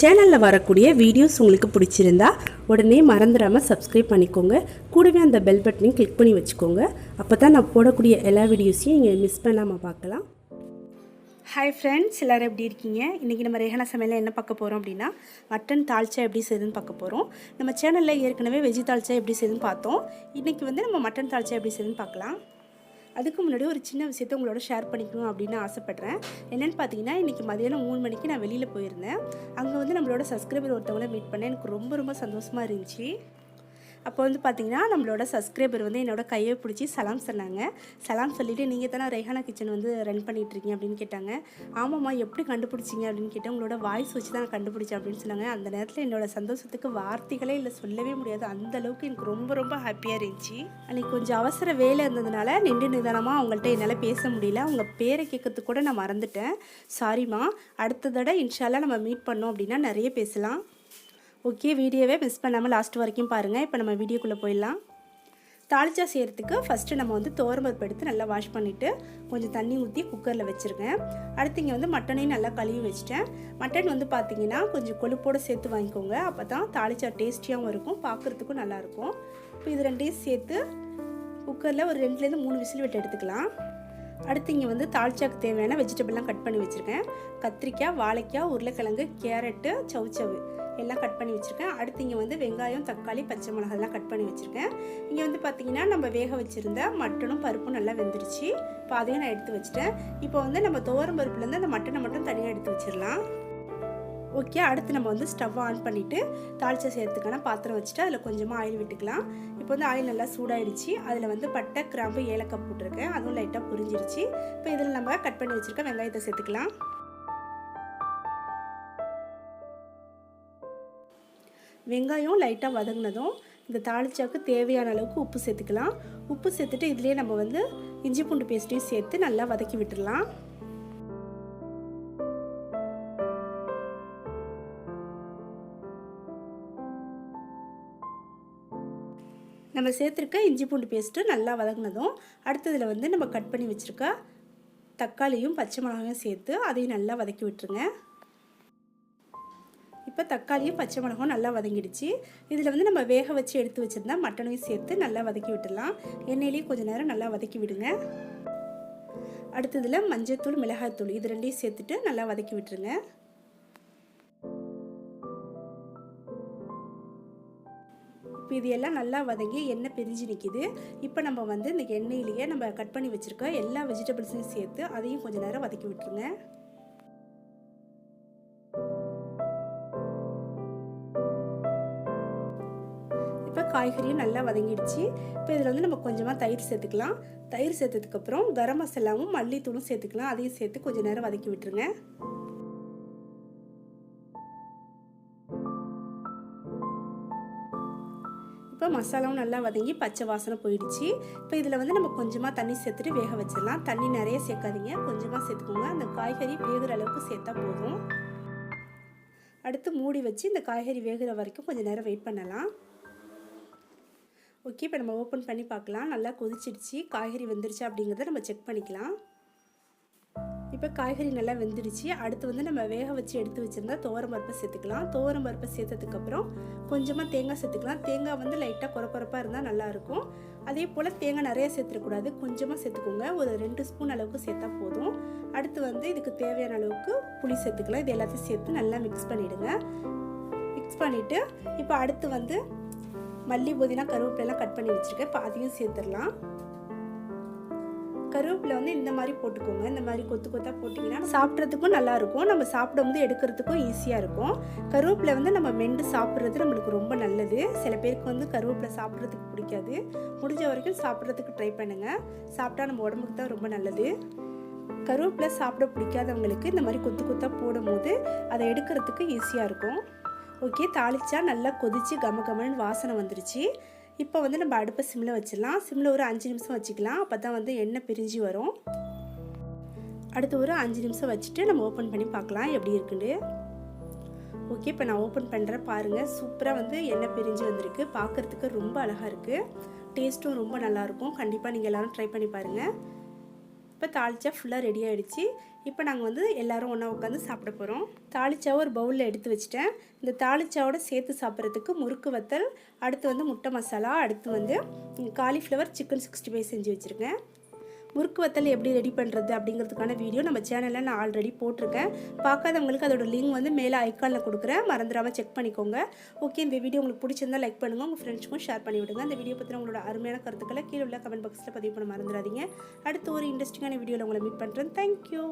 சேனலில் வரக்கூடிய வீடியோஸ் உங்களுக்கு பிடிச்சிருந்தா உடனே மறந்துடாமல் சப்ஸ்கிரைப் பண்ணிக்கோங்க. கூடவே அந்த பெல் பட்டனையும் கிளிக் பண்ணி வச்சுக்கோங்க. அப்போ தான் நான் போடக்கூடிய எல்லா வீடியோஸையும் நீங்கள் மிஸ் பண்ணாமல் பார்க்கலாம். ஹாய் ஃப்ரெண்ட்ஸ் எல்லோரும் எப்படி இருக்கீங்க? இன்றைக்கி நம்ம ரேஹனா சமையலில் என்ன பார்க்க போகிறோம் அப்படின்னா மட்டன் தாழ்ச்சா எப்படி செய்யுதுன்னு பார்க்க போகிறோம் நம்ம சேனலில் ஏற்கனவே வெஜ்ஜி தாழ்ச்சா எப்படி செய்யுதுன்னு பார்த்தோம். இன்றைக்கி வந்து நம்ம மட்டன் தாழ்ச்சா எப்படி செய்யுதுன்னு பார்க்கலாம். அதுக்கு முன்னாடி ஒரு சின்ன விஷயத்தை உங்களோட ஷேர் பண்ணிக்கணும் அப்படின்னு ஆசைப்பட்றேன். என்னென்னு பார்த்தீங்கன்னா இன்றைக்கி மதியானம் மூணு மணிக்கு நான் வெளியில் போயிருந்தேன். அங்கே வந்து நம்மளோட சப்ஸ்கிரைபர் ஒருத்தவங்கள மீட் பண்ணேன். எனக்கு ரொம்ப ரொம்ப சந்தோஷமாக இருந்துச்சு. அப்போ வந்து பார்த்தீங்கன்னா நம்மளோட சப்ஸ்கிரைபர் வந்து என்னோட கையை பிடிச்சி சலாம் சொன்னாங்க. சலாம் சொல்லிவிட்டு நீங்கள் தானே ரெஹானா கிச்சன் வந்து ரன் பண்ணிகிட்ருக்கீங்க அப்படின்னு கேட்டாங்க. ஆமாம்மா எப்படி கண்டுபிடிச்சிங்க? அப்படின்னு கேட்டேன். உங்களோட வாய்ஸ் வச்சு தான் கண்டுபிடிச்சேன் அப்படின்னு சொன்னாங்க. அந்த நேரத்தில் என்னோட சந்தோஷத்துக்கு வார்த்தைகளே இல்லை சொல்லவே முடியாது. அந்த அளவுக்கு எனக்கு ரொம்ப ரொம்ப ஹாப்பியாக இருந்துச்சு. அன்றைக்கி கொஞ்சம் அவசர வேலை இருந்ததுனால நின்று நிதானமாக அவங்கள்ட்ட என்னால் பேச முடியல. அவங்க பேரை கேட்கறதுக்கு கூட நான் மறந்துட்டேன். சாரிம்மா அடுத்த தடவை இன்ஷால்லாம் நம்ம மீட் பண்ணோம் அப்படின்னா நிறைய பேசலாம். ஓகே வீடியோவே மிஸ் பண்ணாமல் லாஸ்ட் வரைக்கும் பாருங்கள் இப்போ நம்ம வீடியோக்குள்ளே போயிடலாம். தாளிச்சா செய்கிறதுக்கு ஃபஸ்ட்டு நம்ம வந்து தோரம்பருப்பு எடுத்து நல்லா வாஷ் பண்ணிவிட்டு கொஞ்சம் தண்ணி ஊற்றி குக்கரில் வச்சுருக்கேன். அடுத்து இங்கே வந்து மட்டனையும் நல்லா கழுவி வச்சுட்டேன். மட்டன் வந்து பார்த்தீங்கன்னா கொஞ்சம் கொழுப்போடு சேர்த்து வாங்கிக்கோங்க. அப்போ தான் தாளிச்சா டேஸ்டியாகவும் இருக்கும் பார்க்குறதுக்கும் நல்லாயிருக்கும் இப்போ இது ரெண்டையும் சேர்த்து குக்கரில் ஒரு ரெண்டுலேருந்து மூணு விசில் விட்டு எடுத்துக்கலாம். அடுத்து இங்கே வந்து தாளிச்சாக்கு தேவையான வெஜிடபிள்லாம் கட் பண்ணி வச்சுருக்கேன். கத்திரிக்காய் வாழைக்காய் உருளைக்கிழங்கு கேரட்டு சவுச்சவு எல்லாம் கட் பண்ணி வச்சுருக்கேன். அடுத்து இங்கே வந்து வெங்காயம் தக்காளி பச்சை மிளகாலாம் கட் பண்ணி வச்சுருக்கேன். இங்கே வந்து பார்த்திங்கன்னா நம்ம வேக வச்சுருந்த மட்டனும் பருப்பும் நல்லா வெந்துருச்சு. இப்போ அதையும் நான் எடுத்து வச்சுட்டேன். இப்போ வந்து நம்ம துவரம் பருப்புலேருந்து அந்த மட்டனை மட்டும் தனியாக எடுத்து வச்சிடலாம். ஓகே அடுத்து நம்ம வந்து ஸ்டவ் ஆன் பண்ணிவிட்டு தாளிச்சா செய்கிறதுக்கான பாத்திரம் வச்சுட்டு அதில் கொஞ்சமாக ஆயில் விட்டுக்கலாம். இப்போ வந்து ஆயில் நல்லா சூடாயிடுச்சு. அதில் வந்து பட்டை கிராம்பு ஏலக்காய் போட்டிருக்கேன். அதுவும் லைட்டாக புரிஞ்சிருச்சு. இப்போ இதில் நம்ம கட் பண்ணி வச்சுருக்க வெங்காயத்தை சேர்த்துக்கலாம். வெங்காயம் லைட்டாக வதங்கினதும் இந்த தாளிச்சாக்கு தேவையான அளவுக்கு உப்பு சேர்த்துக்கலாம். உப்பு சேர்த்துட்டு இதுலேயே நம்ம வந்து இஞ்சி பூண்டு பேஸ்ட்டையும் சேர்த்து நல்லா வதக்கி விட்டுடலாம். நம்ம சேர்த்துருக்க இஞ்சி பூண்டு பேஸ்ட்டு நல்லா வதங்கினதும் அடுத்ததில் வந்து நம்ம கட் பண்ணி வச்சுருக்க தக்காளியும் பச்சை மிளகாயும் சேர்த்து அதையும் நல்லா வதக்கி விட்டுருங்க. இப்போ தக்காளியும் பச்சை மிளகும் நல்லா வதங்கிடுச்சு. இதில் வந்து நம்ம வேக வச்சு எடுத்து வச்சுருந்தா மட்டனையும் சேர்த்து நல்லா வதக்கி விட்டுடலாம். எண்ணெயிலையும் கொஞ்சம் நேரம் நல்லா வதக்கி விடுங்க. அடுத்ததில் மஞ்சத்தூள் மிளகாய்த்தூள் இது ரெண்டையும் சேர்த்துட்டு நல்லா வதக்கி விட்டுருங்க. இப்போ இது எல்லாம் நல்லா வதங்கி எண்ணெய் பிரிஞ்சு நிற்கிது இப்போ நம்ம வந்து இந்த எண்ணெயிலேயே நம்ம கட் பண்ணி வச்சுருக்க எல்லா வெஜிடபிள்ஸையும் சேர்த்து அதையும் கொஞ்சம் நேரம் வதக்கி விட்டுருங்க. காய்கறியும் நல்லா வதங்கிடுச்சு. இப்போ இதில் வந்து நம்ம கொஞ்சமாக தயிர் சேர்த்துக்கலாம். தயிர் சேர்த்ததுக்கப்புறம் கரம் மசாலாவும் மல்லித்தூளும் சேர்த்துக்கலாம். அதையும் சேர்த்து கொஞ்சம் நேரம் வதக்கி விட்டுருங்க. இப்போ மசாலாவும் நல்லா வதங்கி பச்சை வாசனை போயிடுச்சு. இப்போ இதில் வந்து நம்ம கொஞ்சமாக தண்ணி சேர்த்துட்டு வேக வச்சிடலாம். தண்ணி நிறைய சேர்க்காதீங்க. கொஞ்சமாக சேர்த்துக்கோங்க. அந்த காய்கறி வேகிற அளவுக்கு சேர்த்தா போதும். அடுத்து மூடி வச்சு இந்த காய்கறி வேகிற வரைக்கும் கொஞ்சம் நேரம் வெயிட் பண்ணலாம். ஓகே இப்போ நம்ம ஓப்பன் பண்ணி பார்க்கலாம். நல்லா கொதிச்சிடுச்சு. காய்கறி வெந்துருச்சு அப்படிங்கிறத நம்ம செக் பண்ணிக்கலாம். இப்போ காய்கறி நல்லா வெந்துடுச்சு. அடுத்து வந்து நம்ம வேக வச்சு எடுத்து வச்சுருந்தா துவரம் பருப்பு சேர்த்துக்கலாம். துவரம் பருப்பு சேர்த்ததுக்கப்புறம் கொஞ்சமாக தேங்காய் சேர்த்துக்கலாம். தேங்காய் வந்து லைட்டாக குறப்பரப்பாக இருந்தால் நல்லாயிருக்கும் அதே போல் தேங்காய் நிறைய சேர்த்துக்கூடாது கொஞ்சமாக சேர்த்துக்கோங்க. ஒரு ரெண்டு ஸ்பூன் அளவுக்கு சேர்த்தா போதும். அடுத்து வந்து இதுக்கு தேவையான அளவுக்கு புளி சேர்த்துக்கலாம். இது எல்லாத்தையும் சேர்த்து நல்லா மிக்ஸ் பண்ணிவிடுங்க மிக்ஸ் பண்ணிவிட்டு இப்போ அடுத்து வந்து மல்லி புதினா கருவேப்பிலாம் கட் பண்ணி வச்சுருக்கேன். இப்போ அதையும் சேர்த்துடலாம். கருவேப்பிலை வந்து இந்த மாதிரி போட்டுக்கோங்க. இந்த மாதிரி கொத்து கொத்தாக போட்டிங்கன்னா சாப்பிட்றதுக்கும் நல்லாயிருக்கும் நம்ம சாப்பிடும்போது எடுக்கிறதுக்கும் ஈஸியாக இருக்கும். கருவேப்பிலை வந்து நம்ம மெண்டு சாப்பிட்றது நம்மளுக்கு ரொம்ப நல்லது. சில பேருக்கு வந்து கருவேப்பிலை சாப்பிட்றதுக்கு பிடிக்காது. முடிஞ்ச வரைக்கும் சாப்பிட்றதுக்கு ட்ரை பண்ணுங்கள் சாப்பிட்டா நம்ம உடம்புக்கு தான் ரொம்ப நல்லது. கருவேப்பிலை சாப்பிட பிடிக்காதவங்களுக்கு இந்த மாதிரி கொத்து கொத்தாக போடும்போது அதை எடுக்கிறதுக்கு ஈஸியாக இருக்கும். ஓகே தாளிச்சா நல்லா கொதித்து கம கமன்னு வாசனை வந்துருச்சு. இப்போ வந்து நம்ம அடுப்பை சிம்மில் வச்சிடலாம். சிம்மில் ஒரு அஞ்சு நிமிஷம் வச்சுக்கலாம். அப்போ தான் வந்து எண்ணெய் பிரிஞ்சு வரும். அடுத்து ஒரு அஞ்சு நிமிஷம் வச்சுட்டு நம்ம ஓப்பன் பண்ணி பார்க்கலாம். எப்படி இருக்குன்னு. ஓகே இப்போ நான் ஓப்பன் பண்ணுறேன் பாருங்கள் சூப்பராக வந்து எண்ணெய் பிரிஞ்சு வந்திருக்கு. பார்க்குறதுக்கு ரொம்ப அழகாக இருக்குது டேஸ்ட்டும் ரொம்ப நல்லாயிருக்கும் கண்டிப்பாக நீங்கள் எல்லோரும் ட்ரை பண்ணி பாருங்கள் இப்போ தாளிச்சா ஃபுல்லாக ரெடி ஆகிடுச்சு இப்போ நாங்கள் வந்து எல்லோரும் ஒன்றா உட்காந்து சாப்பிட போகிறோம் தாளிச்சாவை ஒரு பவுலில் எடுத்து வச்சுட்டேன். இந்த தாளிச்சாவோட சேர்த்து சாப்பிட்றதுக்கு முறுக்கு வத்தல் அடுத்து வந்து முட்டை மசாலா அடுத்து வந்து காலிஃப்ளவர் சிக்கன் சிக்ஸ்டி ஃபைவ் செஞ்சு வச்சுருக்கேன். முறுக்கு வத்தல் எப்படி ரெடி பண்ணுறது அப்படிங்கிறதுக்கான வீடியோ நம்ம சேனலில் நான் ஆல்ரெடி போட்டிருக்கேன். பார்க்காதவங்களுக்கு அதோட லிங்க் வந்து மேலே ஐக்கானில் கொடுக்குறேன். மறந்துடாமல் செக் பண்ணிக்கோங்க. ஓகே இந்த வீடியோ உங்களுக்கு பிடிச்சிருந்தா லைக் பண்ணுங்கள் உங்கள் ஃப்ரெண்ட்ஸ்க்கும் ஷேர் பண்ணி விடுங்க. இந்த வீடியோ பற்றின உங்களோட அருமையான கருத்துக்களை கீழே உள்ள கமெண்ட் பாக்ஸில் பதிவு பண்ண மறந்துடாதீங்க. அடுத்து ஒரு இன்ட்ரெஸ்டிங்கான வீடியோவில் உங்களை மீட் பண்ணுறேன் தேங்க்யூ